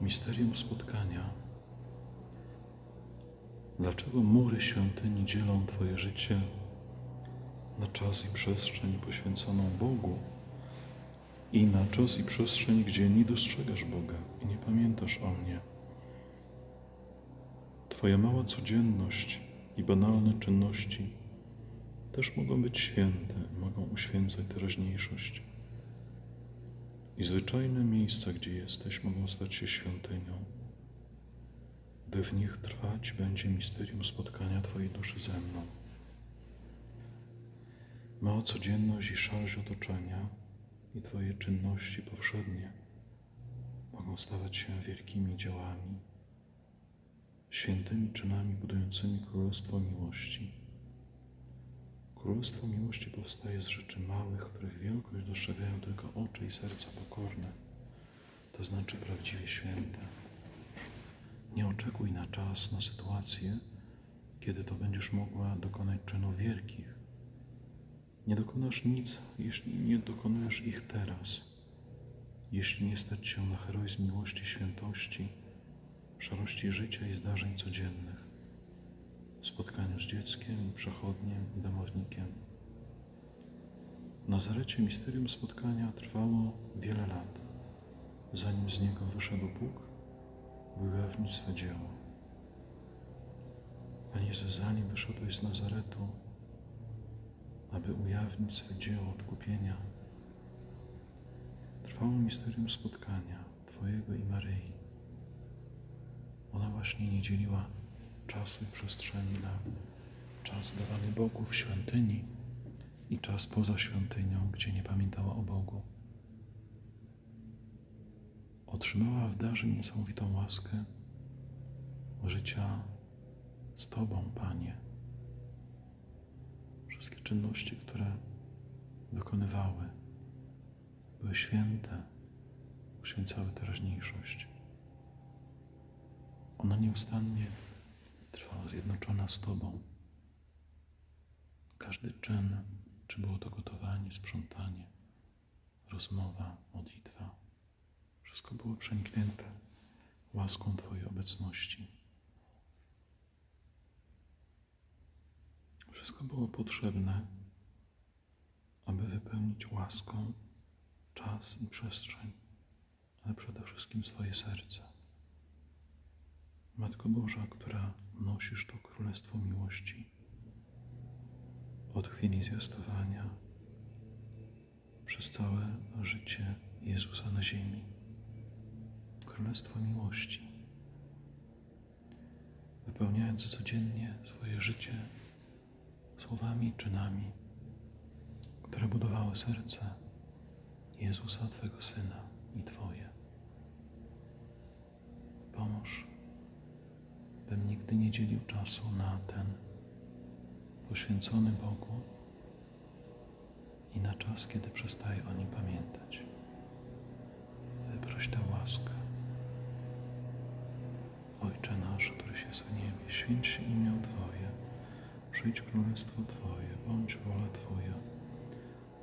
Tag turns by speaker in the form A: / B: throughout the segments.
A: misterium spotkania. Dlaczego mury świątyni dzielą Twoje życie na czas i przestrzeń poświęconą Bogu i na czas i przestrzeń, gdzie nie dostrzegasz Boga i nie pamiętasz o mnie? Twoja mała codzienność i banalne czynności też mogą być święte, mogą uświęcać teraźniejszość. I zwyczajne miejsca, gdzie jesteś, mogą stać się świątynią, gdy w nich trwać będzie misterium spotkania Twojej duszy ze mną. Mała codzienność i szarż otoczenia i Twoje czynności powszednie mogą stawać się wielkimi dziełami, świętymi czynami budującymi Królestwo Miłości. Królestwo Miłości powstaje z rzeczy małych, których wielkość dostrzegają tylko oczy i serca pokorne, to znaczy prawdziwie święte. Nie oczekuj na czas, na sytuację, kiedy to będziesz mogła dokonać czynów wielkich. Nie dokonasz nic, jeśli nie dokonujesz ich teraz. Jeśli nie stać się na heroizm miłości, świętości, szarości życia i zdarzeń codziennych, spotkaniu z dzieckiem, przechodniem domownikiem. W Nazarecie misterium spotkania trwało wiele lat, zanim z niego wyszedł Bóg, by ujawnić swe dzieło. Panie Jezus, zanim wyszedłeś z Nazaretu, aby ujawnić swe dzieło odkupienia, trwało misterium spotkania Twojego i Maryi. Ona właśnie nie dzieliła czasu i przestrzeni na czas dawany Bogu w świątyni i czas poza świątynią, gdzie nie pamiętała o Bogu. Otrzymała w darze niesamowitą łaskę życia z Tobą, Panie. Wszystkie czynności, które dokonywały, były święte, uświęcały teraźniejszość. Ona nieustannie zjednoczona z Tobą. Każdy czyn, czy było to gotowanie, sprzątanie, rozmowa, modlitwa, wszystko było przeniknięte łaską Twojej obecności. Wszystko było potrzebne, aby wypełnić łaską czas i przestrzeń, ale przede wszystkim swoje serce. Matko Boża, która nosisz to Królestwo Miłości od chwili zwiastowania przez całe życie Jezusa na ziemi. Królestwo Miłości. Wypełniając codziennie swoje życie słowami czynami, które budowały serce Jezusa, Twego Syna i Twoje. Pomóż bym nigdy nie dzielił czasu na ten poświęcony Bogu i na czas, kiedy przestaję o nim pamiętać. Wyproś tę łaskę. Ojcze nasz, któryś jest w niebie, święć się imię Twoje, przyjdź królestwo Twoje, bądź wola Twoja,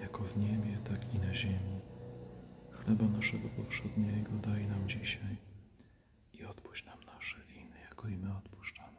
A: jako w niebie, tak i na ziemi. Chleba naszego powszedniego daj nam dzisiaj i odpuść nam nasze winy, jako i my odpuszczamy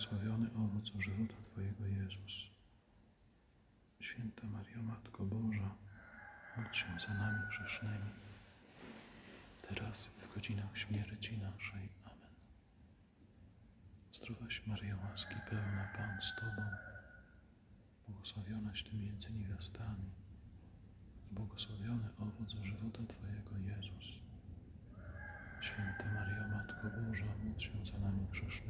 A: błogosławiony owoc żywota Twojego Jezus. Święta Mario, Matko Boża, módl się za nami grzesznymi, teraz i w godzinę śmierci naszej. Amen. Zdrowaś Maryjo, łaski pełna Pan z Tobą, błogosławionaś Ty między niewiastami, błogosławiony owoc żywota Twojego Jezus. Święta Maryjo, Matko Boża, módl się za nami grzesznymi,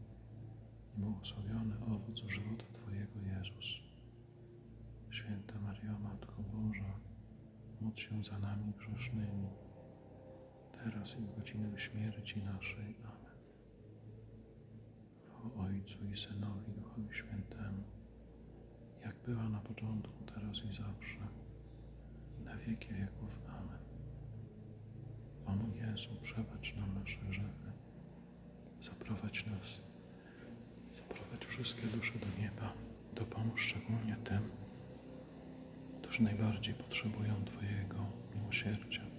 A: i błogosławiony owoc żywota Twojego Jezus. Święta Maryjo, Matko Boża, módl się za nami grzesznymi, teraz i w godzinę śmierci naszej. Amen. Chwała Ojcu i Synowi, Duchowi Świętemu, jak była na początku, teraz i zawsze, i na wieki wieków. Amen. O mój Jezu, przebacz nam nasze grzechy, zaprowadź nas, wszystkie dusze do nieba, dopomóż szczególnie tym, którzy najbardziej potrzebują Twojego miłosierdzia.